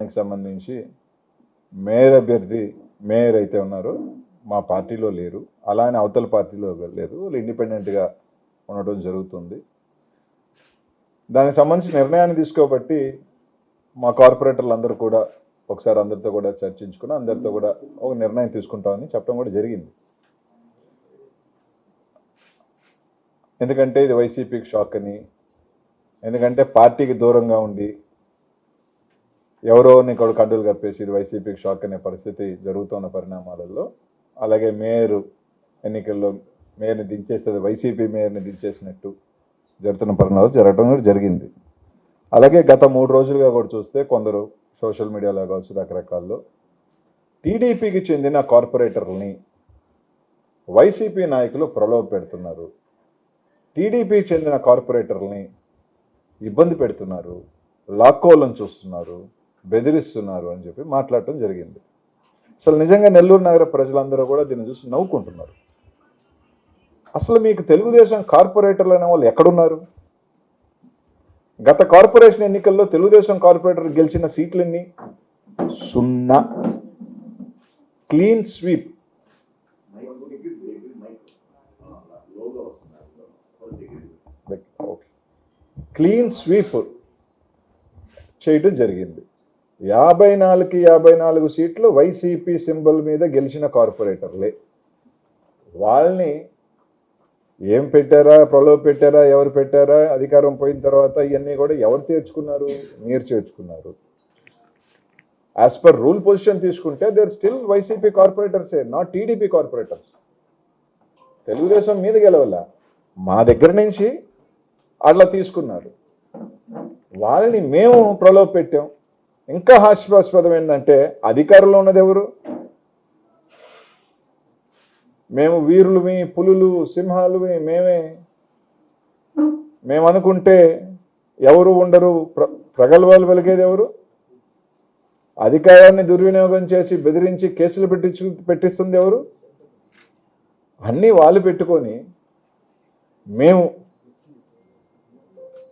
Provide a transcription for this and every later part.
దానికి సంబంధించి మేయర్ అభ్యర్థి మేయర్ అయితే ఉన్నారో. మా పార్టీలో లేరు. అలానే అవతల పార్టీలో లేదు. వాళ్ళు ఇండిపెండెంట్గా ఉండటం జరుగుతుంది. దానికి సంబంధించి నిర్ణయాన్ని తీసుకోబట్టి మా కార్పొరేటర్లు అందరూ కూడా ఒకసారి అందరితో కూడా చర్చించుకుని అందరితో కూడా ఒక నిర్ణయం తీసుకుంటామని చెప్పడం కూడా జరిగింది. ఎందుకంటే ఇది వైసీపీకి షాక్ అని ఎందుకంటే పార్టీకి దూరంగా ఉండి ఎవరో ఇక్కడ కండులు కప్పేసి ఇది వైసీపీకి షాక్ అనే పరిస్థితి జరుగుతున్న పరిణామాలలో. అలాగే మేయర్ ఎన్నికల్లో మేయర్ని దించేసేది వైసీపీ మేయర్ని దించేసినట్టు జరుగుతున్న పరిణామాలు జరగడం కూడా జరిగింది. అలాగే గత మూడు రోజులుగా కూడా చూస్తే కొందరు సోషల్ మీడియాలో కావచ్చు రకరకాల్లో టీడీపీకి చెందిన కార్పొరేటర్లని వైసీపీ నాయకులు ప్రలోభ పెడుతున్నారు. టీడీపీకి చెందిన కార్పొరేటర్లని ఇబ్బంది పెడుతున్నారు లాక్కోవాలని చూస్తున్నారు. బెదిరిస్తున్నారు అని చెప్పి మాట్లాడటం జరిగింది. అసలు నిజంగా నెల్లూరు నగర ప్రజలందరూ కూడా దీన్ని చూసి నవ్వుకుంటున్నారు. అసలు మీకు తెలుగుదేశం కార్పొరేటర్లు అనే వాళ్ళు ఎక్కడున్నారు? గత కార్పొరేషన్ ఎన్నికల్లో తెలుగుదేశం కార్పొరేటర్ గెలిచిన సీట్లన్నీ? సున్నా. Clean sweep. Okay. Clean sweep చేయడం జరిగింది. యాభై నాలుగుకి యాభై నాలుగు సీట్లు వైసీపీ సింబల్ మీద గెలిచిన కార్పొరేటర్లే. వాళ్ళని ఏం పెట్టారా ప్రలోభ పెట్టారా ఎవరు పెట్టారా అధికారం పోయిన తర్వాత ఇవన్నీ కూడా ఎవరు చేర్చుకున్నారు? మీరు చేర్చుకున్నారు. యాజ్ పర్ రూల్ పొజిషన్ తీసుకుంటే దేర్ స్టిల్ వైసీపీ కార్పొరేటర్సే నాట్ టీడీపీ కార్పొరేటర్స్. తెలుగుదేశం మీద గెలవల. మా దగ్గర నుంచి అట్లా తీసుకున్నారు. వాళ్ళని మేము ప్రలోభ పెట్టాం. ఇంకా హాస్యాస్పదం ఏంటంటే అధికారంలో ఉన్నది ఎవరు? మేము వీరులమి పులులు సింహాలువి మేమే. మేము అనుకుంటే ఎవరు ఉండరు ప్ర ప్రగల్భాలు వెలిగేది ఎవరు? అధికారాన్ని దుర్వినియోగం చేసి బెదిరించి కేసులు పెట్టించు పెట్టిస్తుంది ఎవరు? అన్నీ వాళ్ళు పెట్టుకొని మేము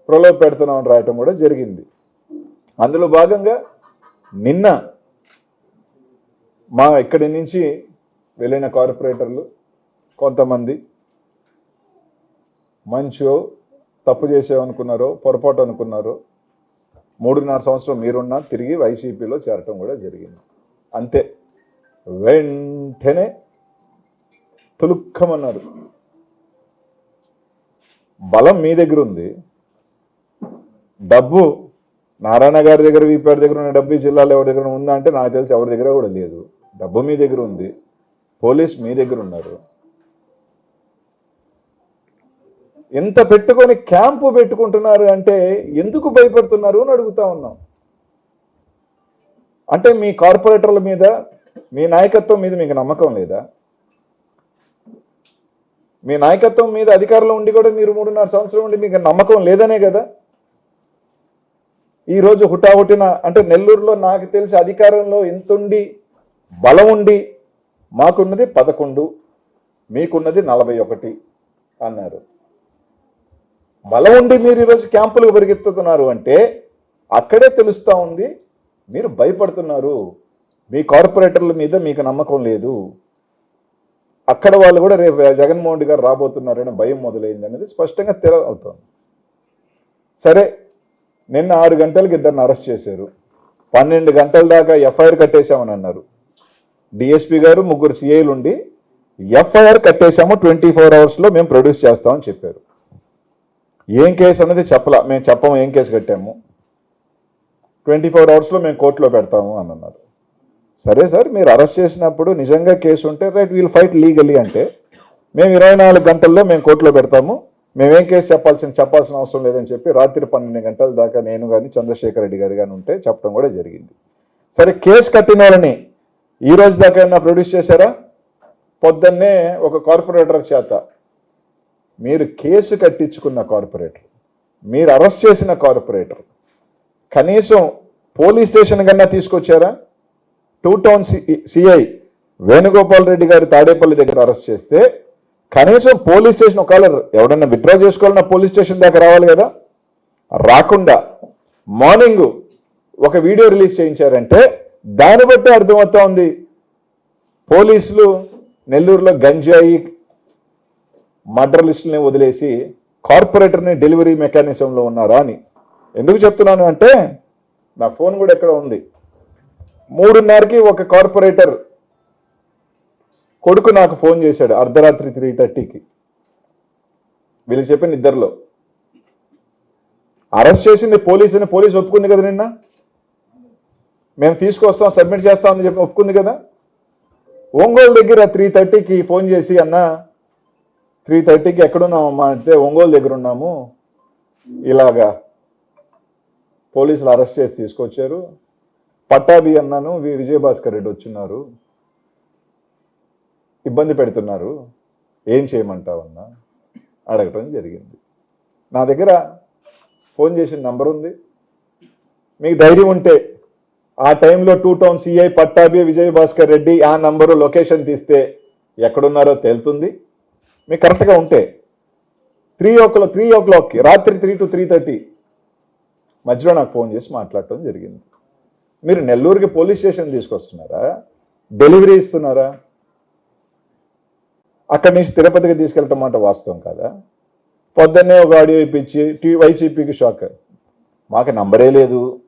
ప్రలోభ పెడుతున్నామని రాయటం కూడా జరిగింది. అందులో భాగంగా నిన్న మా ఇక్కడి నుంచి వెళ్ళిన కార్పొరేటర్లు కొంతమంది మంచో తప్పు చేసామనుకున్నారో పొరపాటు అనుకున్నారో మూడున్నర సంవత్సరం మీరున్నా తిరిగి వైసీపీలో చేరటం కూడా జరిగింది. అంతే. వెంటనే తులుక్కమన్నారు. బలం మీ దగ్గర ఉంది డబ్బు నారాయణ గారి దగ్గర వీపాడి దగ్గర ఉన్న డబ్బు జిల్లాలో ఎవరి దగ్గర ఉందా అంటే నాకు తెలిసి ఎవరి దగ్గర కూడా లేదు. డబ్బు మీ దగ్గర ఉంది. పోలీస్ మీ దగ్గర ఉన్నారు. ఎంత పెట్టుకొని క్యాంపు పెట్టుకుంటున్నారు అంటే ఎందుకు భయపడుతున్నారు అని అడుగుతా ఉన్నాం. అంటే మీ కార్పొరేటర్ల మీద మీ నాయకత్వం మీద మీకు నమ్మకం లేదా? మీ నాయకత్వం మీద అధికారంలో ఉండి కూడా మీరు మూడున్నర సంవత్సరం ఉండి మీకు నమ్మకం లేదనే కదా? ఈరోజు హుటాహుటిన అంటే నెల్లూరులో నాకు తెలిసి అధికారంలో ఎంతుండి బలం ఉండి మాకున్నది పదకొండు మీకున్నది నలభై ఒకటి అన్నారు. బలం ఉండి మీరు ఈరోజు క్యాంపులు పరిగెత్తుతున్నారు అంటే అక్కడే తెలుస్తూ ఉంది మీరు భయపడుతున్నారు మీ కార్పొరేటర్ల మీద మీకు నమ్మకం లేదు. అక్కడ వాళ్ళు కూడా రేపు జగన్మోహన్ రెడ్డి గారు రాబోతున్నారనే భయం మొదలైంది అనేది స్పష్టంగా తెలవుతోంది. సరే నిన్న ఆరు గంటలకు ఇద్దరిని అరెస్ట్ చేశారు. పన్నెండు గంటల దాకా ఎఫ్ఐఆర్ కట్టేశామని అన్నారు. డిఎస్పీ గారు ముగ్గురు సిఐలు ఉండి ఎఫ్ఐఆర్ కట్టేశాము ట్వంటీ ఫోర్ అవర్స్లో మేము ప్రొడ్యూస్ చేస్తామని చెప్పారు. ఏం కేసు అనేది చెప్పలా మేము చెప్పము ఏం కేసు కట్టాము. ట్వంటీ ఫోర్ అవర్స్లో మేము కోర్టులో పెడతాము అని అన్నారు. సరే సార్ మీరు అరెస్ట్ చేసినప్పుడు నిజంగా కేసు ఉంటే రైట్ వీల్ ఫైట్ లీగలీ అంటే మేము ఇరవై నాలుగు గంటల్లో మేము కోర్టులో పెడతాము మేమేం కేసు చెప్పాల్సిన చెప్పాల్సిన అవసరం లేదని చెప్పి రాత్రి పన్నెండు గంటల దాకా నేను కానీ చంద్రశేఖర్ రెడ్డి గారు కానీ ఉంటే చెప్పడం కూడా జరిగింది. సరే కేసు కట్టిన వాళ్ళని ఈ రోజు దాకా ఏమన్నా ప్రొడ్యూస్ చేశారా? పొద్దున్నే ఒక కార్పొరేటర్ చేత మీరు కేసు కట్టించుకున్న కార్పొరేటర్ మీరు అరెస్ట్ చేసిన కార్పొరేటర్ కనీసం పోలీస్ స్టేషన్ కన్నా తీసుకొచ్చారా? Two town CI Venugopal Reddy గారి తాడేపల్లి దగ్గర అరెస్ట్ చేస్తే కనీసం పోలీస్ స్టేషన్ ఒకవేళ ఎవడన్నా విత్డ్రా చేసుకోవాలన్నా పోలీస్ స్టేషన్ దాకా రావాలి కదా? రాకుండా మార్నింగ్ ఒక వీడియో రిలీజ్ చేయించారంటే దాన్ని బట్టి అర్థమవుతా ఉంది. పోలీసులు నెల్లూరులో గంజాయి మర్డర్లిస్టుల్ని వదిలేసి కార్పొరేటర్ని డెలివరీ మెకానిజంలో ఉన్నారా అని. ఎందుకు చెప్తున్నాను అంటే నా ఫోన్ కూడా ఎక్కడ ఉంది? మూడున్నరకి ఒక కార్పొరేటర్ కొడుకు నాకు ఫోన్ చేశాడు అర్ధరాత్రి త్రీ థర్టీకి వీళ్ళు చెప్పిన ఇద్దరిలో అరెస్ట్ చేసింది పోలీస్ అని పోలీస్ ఒప్పుకుంది కదా నిన్న? మేము తీసుకొస్తాం సబ్మిట్ చేస్తామని చెప్పి ఒప్పుకుంది కదా? ఒంగోలు దగ్గర త్రీ థర్టీకి ఫోన్ చేసి అన్న త్రీ థర్టీకి ఎక్కడున్నామమ్మా అంటే ఒంగోలు దగ్గర ఉన్నాము. ఇలాగా పోలీసులు అరెస్ట్ చేసి తీసుకొచ్చారు. పట్టాభి అన్నాను వి- విజయభాస్కర్ రెడ్డి వచ్చిన్నారు. ఇబ్బంది పెడుతున్నారు. ఏం చేయమంటావన్నా? అడగటం జరిగింది. నా దగ్గర ఫోన్ చేసిన నంబర్ ఉంది. మీకు ధైర్యం ఉంటే ఆ టైంలో two town CI Pattabhi Vijayabhaskar Reddy ఆ నంబరు లొకేషన్ తీస్తే ఎక్కడున్నారో తేలుతుంది. మీకు కరెక్ట్గా ఉంటే త్రీ ఓ క్లాక్ త్రీ ఓ క్లాక్కి రాత్రి త్రీ టు త్రీ థర్టీ మధ్యలో నాకు ఫోన్ చేసి మాట్లాడటం జరిగింది. మీరు నెల్లూరుకి పోలీస్ స్టేషన్ తీసుకొస్తున్నారా? డెలివరీ ఇస్తున్నారా? అక్కడి నుంచి తిరుపతికి తీసుకెళ్ళటం మాట వాస్తవం కదా? పొద్దున్నే ఒక ఆడియో ఇప్పించి టీ వైసీపీకి షాక్. మాకు నంబరే లేదు.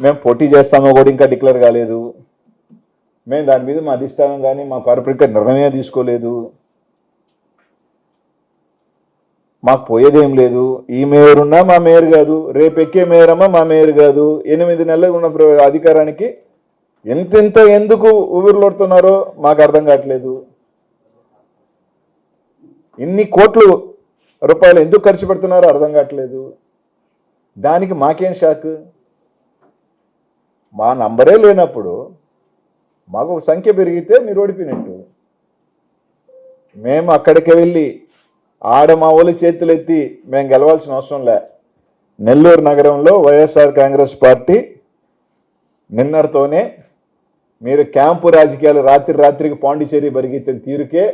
మేము పోటీ చేస్తామో కూడా ఇంకా డిక్లేర్ కాలేదు. మేము దాని మీద మా అధిష్టానం కానీ మా కార్పొరేట్ నిర్ణయం తీసుకోలేదు. మాకు పోయేదేం లేదు. ఈ మేయర్ ఉన్నా మా మేయర్ కాదు. రేపు ఎక్కే మేయర్ అమ్మా మా మేయర్ కాదు. ఎనిమిది నెలలు ఉన్న ప్ర- అధికారానికి ఎంతెంత ఎందుకు ఊపిరిలోడుతున్నారో మాకు అర్థం కావట్లేదు. ఇన్ని కోట్లు రూపాయలు ఎందుకు ఖర్చు పెడుతున్నారో అర్థం కావట్లేదు. దానికి మాకేం షాక్? మా నంబరే లేనప్పుడు మాకు ఒక సంఖ్య పెరిగితే మీరు ఓడిపోయినట్టు. మేము అక్కడికి వెళ్ళి ఆడ మా ఊళ్ళ చేతులు ఎత్తి మేము గెలవాల్సిన అవసరం లే. నెల్లూరు నగరంలో వైఎస్ఆర్ కాంగ్రెస్ పార్టీ నిన్నటితోనే మీరు క్యాంపు రాజకీయాలు రాత్రి రాత్రికి పాండిచేరి పరిగెత్తిన తీరుకే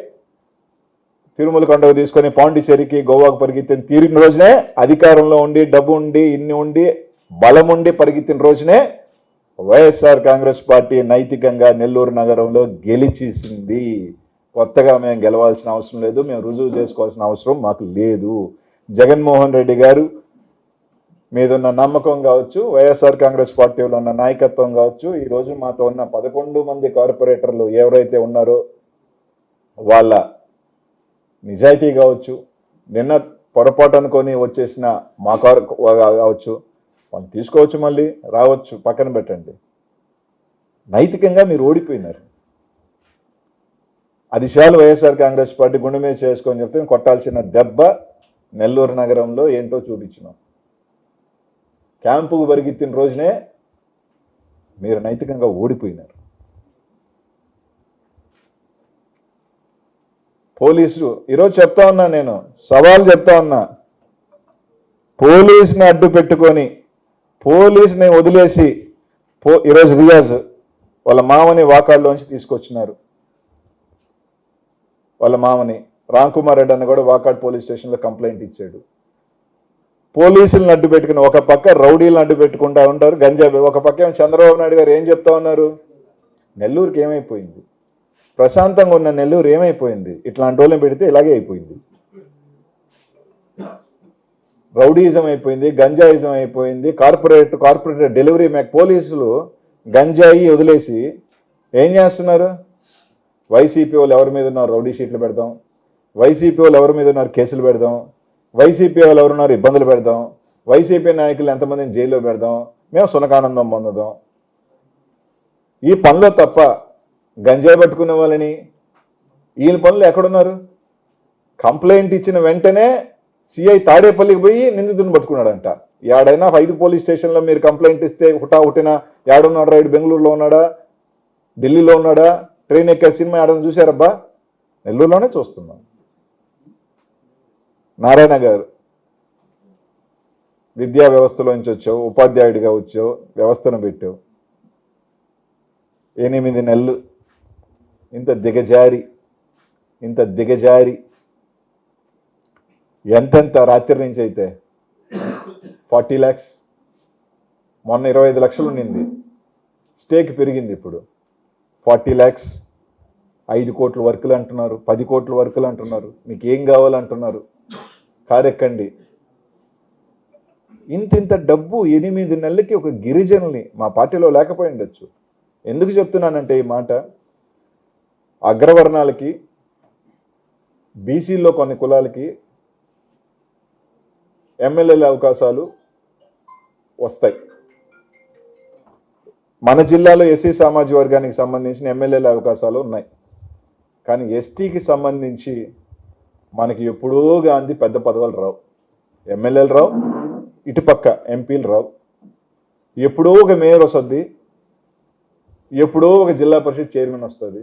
తిరుమల కొండకు తీసుకొని పాండిచేరికి గోవాకు పరిగెత్తిన తీరిన రోజునే అధికారంలో ఉండి డబ్బు ఉండి ఇన్ని ఉండి బలం ఉండి పరిగెత్తిన రోజునే వైఎస్ఆర్ కాంగ్రెస్ పార్టీ నైతికంగా నెల్లూరు నగరంలో గెలిచేసింది. కొత్తగా మేము గెలవాల్సిన అవసరం లేదు మేము రుజువు చేసుకోవాల్సిన అవసరం మాకు లేదు. జగన్మోహన్ రెడ్డి గారు మీదున్న నమ్మకం కావచ్చు వైఎస్ఆర్ కాంగ్రెస్ పార్టీలో ఉన్న నాయకత్వం కావచ్చు ఈ రోజు మాతో ఉన్న పదకొండు మంది కార్పొరేటర్లు ఎవరైతే ఉన్నారో వాళ్ళ నిజాయితీ కావచ్చు నిన్న పొరపాటు అనుకొని వచ్చేసిన మా కారు కావచ్చు వాళ్ళు తీసుకోవచ్చు మళ్ళీ రావచ్చు పక్కన పెట్టండి. నైతికంగా మీరు ఓడిపోయినారు. అది చాలు వైఎస్ఆర్ కాంగ్రెస్ పార్టీ గుండె మీద చేసుకొని చెప్తే కొట్టాల్సిన దెబ్బ నెల్లూరు నగరంలో ఏంటో చూపించినాం. క్యాంపుకు పరిగెత్తిన రోజునే మీరు నైతికంగా ఓడిపోయినారు. పోలీసులు ఈరోజు చెప్తా ఉన్నా నేను సవాల్ చెప్తా ఉన్నా. పోలీసుని అడ్డు పెట్టుకొని పోలీసుని వదిలేసి పో ఈరోజు రియాజ్ వాళ్ళ మామని వాకాడ్లోంచి తీసుకొచ్చినారు. వాళ్ళ మామని రామ్ కుమార్ రెడ్డి అన్న కూడా వాకాడ్ పోలీస్ స్టేషన్లో కంప్లైంట్ ఇచ్చాడు. పోలీసులను అడ్డు పెట్టుకుని ఒక పక్క రౌడీలను అడ్డు పెట్టుకుంటా ఉంటారు గంజాబీ ఒక పక్క చంద్రబాబు నాయుడు గారు ఏం చెప్తా ఉన్నారు? నెల్లూరుకి ఏమైపోయింది? ప్రశాంతంగా ఉన్న నెల్లూరు ఏమైపోయింది? ఇట్లాంటి వాళ్ళని పెడితే ఇలాగే అయిపోయింది. రౌడీజం అయిపోయింది గంజాయిజం అయిపోయింది కార్పొరేట్ కార్పొరేట్ డెలివరీ మ్యాక్ పోలీసులు గంజాయి వదిలేసి ఏం చేస్తున్నారు? వైసీపీ వాళ్ళు ఎవరి మీద ఉన్నారు? రౌడీ షీట్లు పెడదాం. వైసీపీ వాళ్ళు ఎవరి మీద ఉన్నారు? కేసులు పెడదాం. వైసీపీ వాళ్ళు ఎవరున్నారు ఇబ్బందులు పెడదాం. వైసీపీ నాయకులు ఎంతమందిని జైల్లో పెడదాం. మేము సునకానందం పొందదాం. ఈ పనిలో తప్ప గంజాయి పట్టుకునే వాళ్ళని. వీళ్ళ పనులు ఎక్కడున్నారు? కంప్లైంట్ ఇచ్చిన వెంటనే సిఐ తాడేపల్లికి పోయి నిందితుని పట్టుకున్నాడంట. ఏడైనా ఐదు పోలీస్ స్టేషన్లో మీరు కంప్లైంట్ ఇస్తే హుటా హుటిన యాడున్నాడు? రైడ్ బెంగళూరులో ఉన్నాడా? ఢిల్లీలో ఉన్నాడా? ట్రైన్ ఎక్కే సినిమా యాడని చూశారబ్బా? నెల్లూరులోనే చూస్తున్నాం. నారాయణ గారు విద్యా వ్యవస్థలోంచి వచ్చావు ఉపాధ్యాయుడిగా వచ్చావు వ్యవస్థను పెట్టావు. ఎనిమిది నెలలు ఇంత దిగజారి ఇంత దిగజారి ఎంతెంత రాత్రి నుంచి అయితే ఫార్టీ ల్యాక్స్ మొన్న ఇరవై ఐదు లక్షలు ఉండింది. స్టేక్ పెరిగింది ఇప్పుడు. ఫార్టీ ల్యాక్స్ ఐదు కోట్ల వర్కులు అంటున్నారు పది కోట్ల వర్కులు అంటున్నారు మీకు ఏం కావాలంటున్నారు కారెక్కండి. ఇంత ఇంత డబ్బు ఎనిమిది నెలలకి ఒక గిరిజనుల్ని మా పార్టీలో లేకపోయి ఉండొచ్చు. ఎందుకు చెప్తున్నానంటే ఈ మాట? అగ్రవర్ణాలకి బీసీల్లో కొన్ని కులాలకి ఎమ్మెల్యేల అవకాశాలు వస్తాయి. మన జిల్లాలో ఎస్సీ సామాజిక వర్గానికి సంబంధించిన ఎమ్మెల్యేల అవకాశాలు ఉన్నాయి. కానీ ఎస్టీకి సంబంధించి మనకి ఎప్పుడో గాంధీ పెద్ద పదవులు రావు. ఎమ్మెల్యేలు రావు ఇటుపక్క ఎంపీలు రావు. ఎప్పుడో ఒక మేయర్ వస్తుంది ఎప్పుడో ఒక జిల్లా పరిషత్ చైర్మన్ వస్తుంది.